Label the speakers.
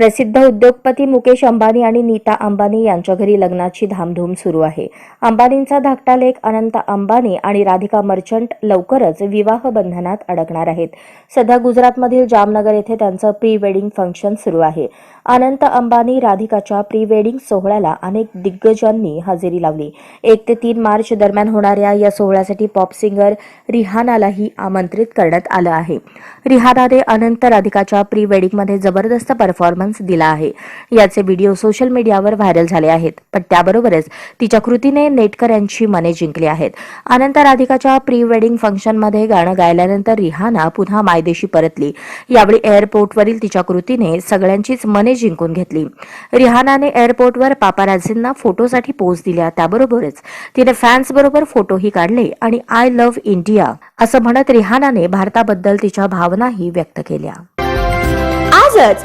Speaker 1: प्रसिद्ध उद्योगपती मुकेश अंबानी आणि नीता अंबानी यांच्या घरी लग्नाची धामधूम सुरू आहे. अंबानींचा धाकटा लेख अनंत अंबानी आणि राधिका मर्चंट लवकरच विवाह बंधनात अडकणार आहेत. सध्या गुजरातमधील जामनगर येथे त्यांचं प्री वेडिंग फंक्शन सुरू आहे. अनंत अंबानी राधिकाच्या प्री वेडिंग सोहळ्याला अनेक दिग्गजांनी हजेरी लावली. एक ते तीन मार्च दरम्यान होणाऱ्या या सोहळ्यासाठी पॉप सिंगर रिहानालाही आमंत्रित करण्यात आलं आहे. रिहानाने अनंत राधिकाच्या प्री वेडिंगमध्ये जबरदस्त परफॉर्मन्स दिला आहे. याचे व्हिडिओ सोशल मीडियावर व्हायरल झाले आहेत. पण त्याबरोबरच तिच्या कृतीने नेटकऱ्यांची मने जिंकली आहेत. अनंत राधिकाच्या प्री वेडिंग फंक्शनमध्ये गाणं गायल्यानंतर रिहाना पुन्हा मायदेशी परतली. यावेळी एअरपोर्टवरील तिच्या कृतीने सगळ्यांचीच मने जिंकून घेतली. रिहानाने एअरपोर्टवर पापाराझींना फोटोसाठी पोज दिल्या. त्याबरोबरच तिने फॅन्स बरोबर फोटोही काढले आणि आय लव्ह इंडिया असं म्हणत रिहानाने भारताबद्दल तिच्या भावनाही व्यक्त केल्या.
Speaker 2: आजच